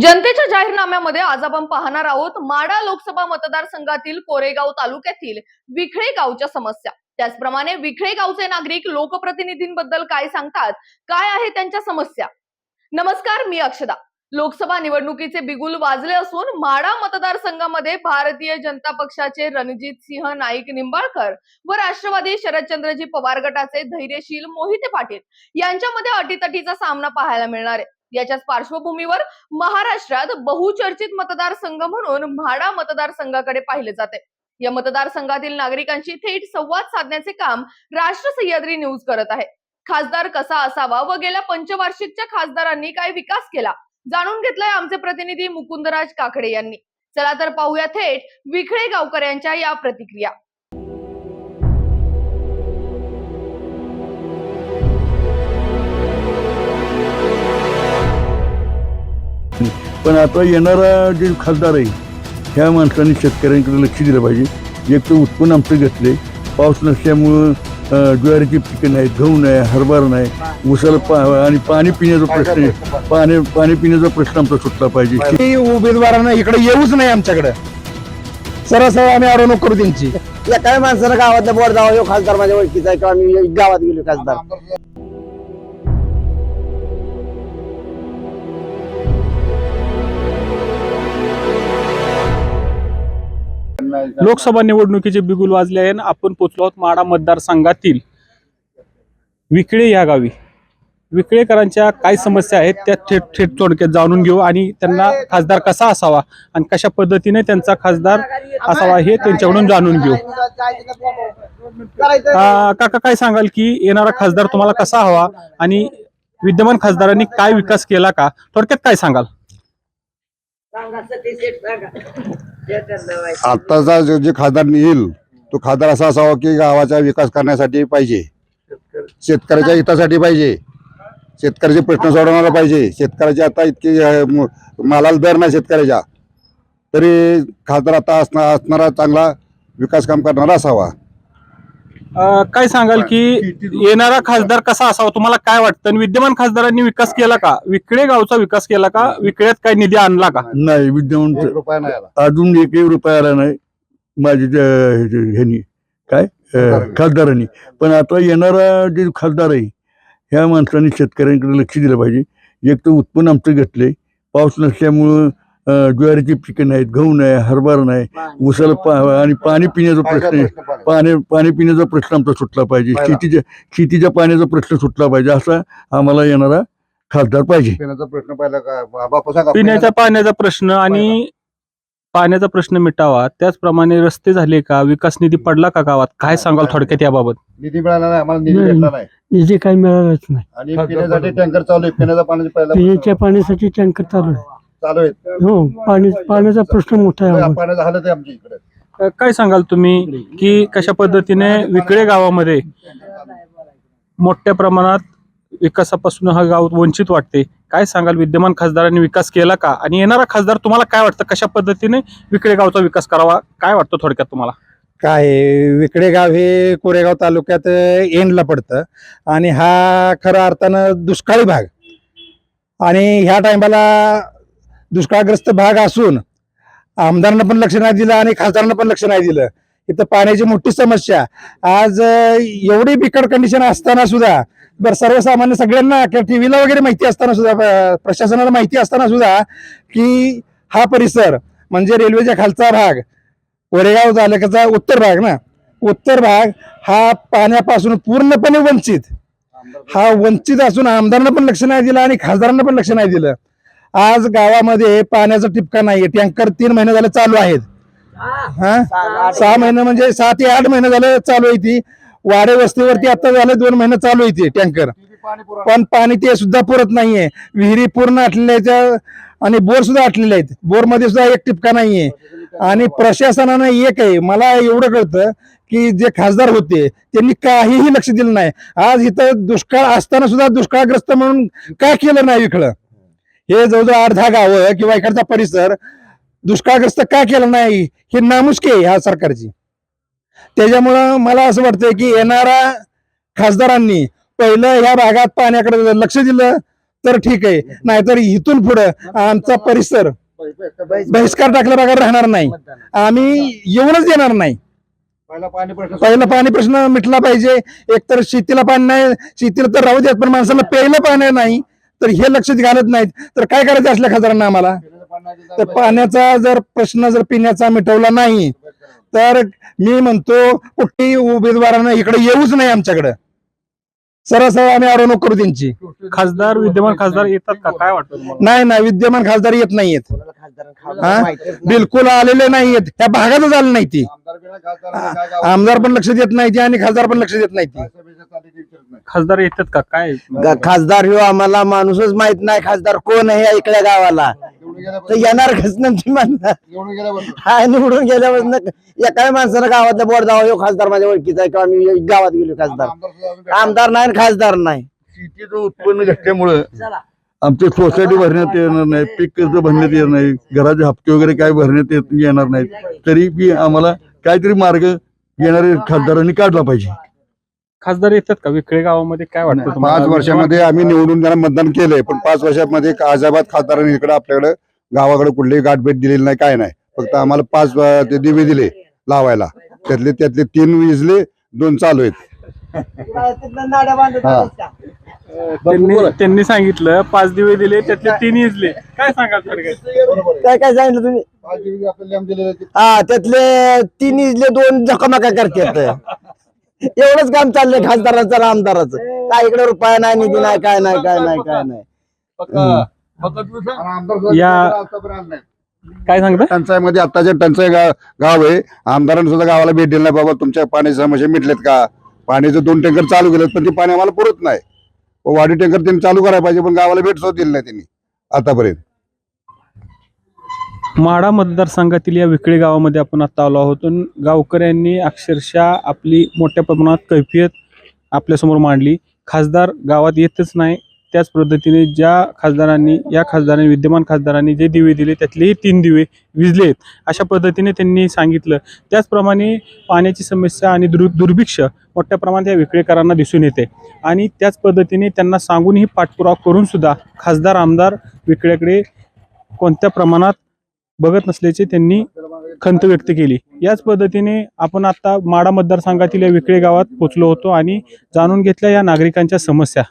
जनतेच्या जाहीरनाम्यामध्ये आज आपण पाहणार आहोत माडा लोकसभा मतदारसंघातील कोरेगाव तालुक्यातील विखळे गावच्या समस्या. त्याचप्रमाणे विखळे गावचे नागरिक लोकप्रतिनिधींबद्दल काय सांगतात? काय आहे त्यांच्या समस्या? नमस्कार मी अक्षदा. लोकसभा निवडणुकीचे बिगुल वाजले असून माडा मतदारसंघामध्ये भारतीय जनता पक्षाचे रणजित सिंह नाईक निंबाळकर व राष्ट्रवादी शरदचंद्रजी पवार गटाचे धैर्यशील मोहिते पाटील यांच्यामध्ये अटीतटीचा सामना पाहायला मिळणार आहे. याच्याच पार्श्वभूमीवर महाराष्ट्रात बहुचर्चित मतदारसंघ म्हणून म्हाडा मतदारसंघाकडे पाहिले जाते या मतदारसंघातील नागरिकांशी थेट संवाद साधण्याचे काम राष्ट्र सह्याद्री न्यूज करत आहे. खासदार कसा असावा व गेल्या पंचवार्षिकच्या खासदारांनी काय विकास केला? जाणून घेतलाय आमचे प्रतिनिधी मुकुंदराज काकडे यांनी. चला तर पाहूया थेट विखळे गावकऱ्यांच्या या प्रतिक्रिया. पण आता येणारा जे खासदार आहे ह्या माणसांनी शेतकऱ्यांकडे लक्ष दिलं पाहिजे. एक तर उत्पन्न आमचं घेतले पाऊस नसल्यामुळं ज्वारीची पिकं नाहीत गहू नाही हरभरा नाही. उसाला पा आणि पाणी पिण्याचा प्रश्न आहे. पाणी पाणी पिण्याचा प्रश्न आमचा सुटला पाहिजे. उमेदवारांना इकडे येऊच नाही आमच्याकडे. सरळ सरळ आम्ही अडवणूक करू त्यांची. या काय माणसानं गावातल्या बोर्ड जावा खासदार माझ्या ओळखीचा आहे किंवा मी गावात गेलो खासदार. लोकसभा निवडणुकीचे बिगुल वाजले आहे आणि आपण पोचलो आहोत माडा मतदारसंघातील. विकळे या गावी. विकळेकरांच्या काय समस्या आहेत त्या थेट थेट थोडक्यात जाणून घेऊ आणि त्यांना खासदार कसा असावा आणि कशा पद्धतीने त्यांचा खासदार असावा हे त्यांच्याकडून जाणून घेऊ. काका काय सांगाल की येणारा खासदार तुम्हाला कसा हवा आणि विद्यमान खासदारांनी काय विकास केला का? थोडक्यात काय सांगाल? आत्ताचा जो जे खासदार येईल तो खासदार असा असावा की गावाचा विकास करण्यासाठी पाहिजे. शेतकऱ्याच्या हितासाठी पाहिजे. शेतकऱ्याचे प्रश्न सोडवणारा पाहिजे. शेतकऱ्याचे आता इतके मालाला दर नाही शेतकऱ्याच्या. तरी खासदार आता असणार असणारा चांगला विकास काम करणारा असावा. अ, काय सांगाल की येणारा खासदार कसा असावा? तुम्हाला काय वाटतं? आणि विद्यमान खासदारांनी विकास केला का? विकळे गावचा विकास केला का? विकळ्यात काय निधी आणला का? नाही विद्यमान एक रुपया नाही आला. अजून एकही रुपया आला नाही. माझे ह्यांनी काय? अं, खासदारांनी. पण आता येणारा जे खासदार आहे ह्या माणसांनी शेतकऱ्यांकडे लक्ष दिलं पाहिजे. एक तर उत्पन्न आमचं घेतलंय. पाऊस नसल्यामुळं ज्वारीची पिकं नाहीत गहू नाही हरभरा नाही उसाला पा आणि पाणी पिण्याचा प्रश्न आहे पाणी पाणी पिण्याचा प्रश्न आमचा सुटला पाहिजे. शेतीच्या शेतीच्या पाण्याचा प्रश्न सुटला पाहिजे असा आम्हाला येणारा खासदार पाहिजे. पिण्याचा प्रश्न पहिला पिण्याच्या पाण्याचा प्रश्न आणि पाण्याचा प्रश्न मिटावा. त्याचप्रमाणे रस्ते झाले का? विकास निधी पडला का गावात? काय सांगाल थोडक्यात याबाबत? निधी मिळाला नाही आम्हाला निधी नाही. भेटला नाही. निधी काही मिळालंच नाही. आणि पिण्यासाठी टँकर चालू आहे. पिण्याचा पाण्याचा पिण्याच्या पाण्यासाठी टँकर चालू आहे. चालू आहे हो पाणी पाण्याचा प्रश्न मोठा आहे. पाण्याचं हालत आहे आमच्या इकडे. अ, काय सांगाल तुम्ही की कशा पद्धतीने विकळे गावामध्ये मोठ्या प्रमाणात विकासापासून हा गाव वंचित वाटते? काय सांगाल? विद्यमान खासदारांनी विकास केला का? आणि येणारा खासदार तुम्हाला काय वाटतं? कशा पद्धतीने विकळे गावचा विकास करावा? काय वाटतं थोडक्यात तुम्हाला? काय आहे, विकडे गाव हे कोरेगाव तालुक्यात एंडला पडतं. आणि हा खऱ्या अर्थानं दुष्काळी भाग. आणि ह्या टायमाला दुष्काळग्रस्त भाग असून आमदारांना पण लक्ष नाही दिलं आणि खासदारांना पण लक्ष नाही दिलं. इथं पाण्याची मोठी समस्या. आज एवढी बिकट कंडिशन असताना सुद्धा बरं सर्वसामान्य सगळ्यांना टीव्हीला वगैरे माहिती असताना सुद्धा प्रशासनाला माहिती असताना सुद्धा की हा परिसर म्हणजे रेल्वेच्या खालचा भाग कोरेगाव तालुक्याचा उत्तर भाग ना? उत्तर भाग हा पाण्यापासून पूर्णपणे वंचित. हा वंचित असून आमदारांना पण लक्ष नाही दिलं आणि खासदारांना पण लक्ष नाही दिलं. आज गावामध्ये पाण्याचा टिपका नाहीये. टँकर तीन महिने झाले चालू आहेत. हा. सहा महिने. म्हणजे सहा ते आठ महिने झाले चालू आहे ती. वाडे वस्तीवरती आता झाले दोन महिने चालू आहे ती टँकर. पण पाणी ते सुद्धा पुरत नाहीये. विहिरी पूर्ण आटलेल्या आहेत आणि बोर सुद्धा आटलेले आहेत. बोरमध्ये सुद्धा एक टिपका नाहीये. आणि प्रशासनानं एक आहे मला एवढं कळतं की जे खासदार होते त्यांनी काहीही लक्ष दिलं नाही. आज इथं दुष्काळ असताना सुद्धा दुष्काळग्रस्त म्हणून का केलं नाही इकडं हे जवळजवळ दहा गावं किंवा इकडचा परिसर दुष्काळग्रस्त का केलं नाही हे नामुष्की आहे ह्या सरकारची. त्याच्यामुळं मला असं वाटतंय की येणाऱ्या खासदारांनी पहिलं ह्या भागात पाण्याकडे लक्ष दिलं तर ठीक आहे. नाहीतर इथून पुढं आमचा परिसर बहिष्कार टाकल्या बघा राहणार नाही. आम्ही येऊनच देणार नाही. पहिला पाणी प्रश्न मिटला पाहिजे. एकतर शेतीला पाणी नाही शेतीला तर राहू देत पण माणसाला प्यायला पाणी नाही. तर हे लक्षात घालत नाहीत. तर काय करायचं असल्या खासदारांना आम्हाला? तर पाण्याचा जर प्रश्न जर पिण्याचा मिटवला नाही तर मी म्हणतो कुठेही उमेदवारांना इकडे येऊच नाही आमच्याकडे. सरळ आम्ही अडवणूक करू त्यांची. खासदार विद्यमान खासदार येतात का? काय वाटतं नाही नाही विद्यमान खासदार येत नाहीयेत. हा? बिलकुल आलेले नाहीयेत. त्या भागातच आले नाही ती. आमदार पण लक्ष देत नाही ती आणि खासदार पण लक्ष देत नाही ती. खासदार येतात का? काय? ग- खासदार ह्यो आम्हाला माणूसच माहीत नाही खासदार कोण आहे या इकडल्या गावाला. तर येणार कसं माणसं? हा निवडून गेल्यापासून एकाही माणसानं गावातल्या बोर्ड जावं ह्यो खासदार माझ्या ओळखीचा आहे किंवा मी गावात गेलो खासदार. आमदार नाही आणि खासदार नाही. शेतीचं उत्पन्न घटल्यामुळं आमच्या सोसायटी भरण्यात येणार नाही पीक कर्ज भरण्यात येणार नाही घराचे हप्ते वगैरे काय भरण्यात येत येणार नाहीत. तरी बी आम्हाला काहीतरी मार्ग येणारे खासदारांनी काढला पाहिजे. खासदार येतात का? विक्रे गावामध्ये काय वाटतं तुम्हाला? पाच वर्षामध्ये आम्ही निवडून त्यांना मतदान केलंय पण पाच वर्षामध्ये अजाबाद खासदारांनी इकडे आपल्याकडे गावाकडे कुठलीही गाठभेट दिलेली नाही काय नाही. फक्त आम्हाला पाच अं, ते दिवे दिले लावायला. त्यातले त्यातले तीन विजले दोन चालू आहेत. त्यांनी त्यांनी सांगितलं पाच दिवे दिले त्यातले तीन इजले काय सांगाल थोडक्यात? काय काय सांगितलं तुम्ही? हा त्यातले तीन इजले दोन जखमाका करतात? एवढंच काम चाललंय खासदाराचं आणि आमदाराचं. काय इकडे रुपया नाही निधी नाही काय नाही काय नाही काय नाही. या काय सांगता? टंचाईमध्ये आत्ताच्या टंचाई गाव गाव आहे आमदारांनी सुद्धा गावाला भेट दिली नाही बाबा तुमच्या पाण्याची समस्या मिटलेत का? पाण्याचे दोन टँकर चालू केलेत पण ते पाणी आम्हाला पुरत नाही. व वाढी टँकर त्यांनी चालू करायला पाहिजे पण गावाला भेट सुद्धा दिली नाही त्यांनी आतापर्यंत. माढा मतदारसंघातील या विकळी गावामध्ये आपण आता आलो आहोत. गावकऱ्यांनी अक्षरशः आपली मोठ्या प्रमाणात कैफियत आपल्यासमोर मांडली. खासदार गावात येतच नाही. त्याच पद्धतीने ज्या खासदारांनी या खासदारांनी विद्यमान खासदारांनी जे दिवे दिले त्यातलेही तीन दिवे विजलेत. अशा पद्धतीने त्यांनी सांगितलं. त्याचप्रमाणे पाण्याची समस्या आणि दुर् दुर्भिक्ष मोठ्या प्रमाणात या विक्रेकरांना दिसून येते. आणि त्याच पद्धतीने त्यांना सांगूनही पाठपुरावा करूनसुद्धा खासदार आमदार विक्रेकडे कोणत्या प्रमाणात बघत नसल्याचे त्यांनी खंत व्यक्त केली. याच पद्धतीने आपण आता माडा मतदारसंघातील या विकळे गावात पोहोचलो होतो आणि जाणून घेतल्या या नागरिकांच्या समस्या.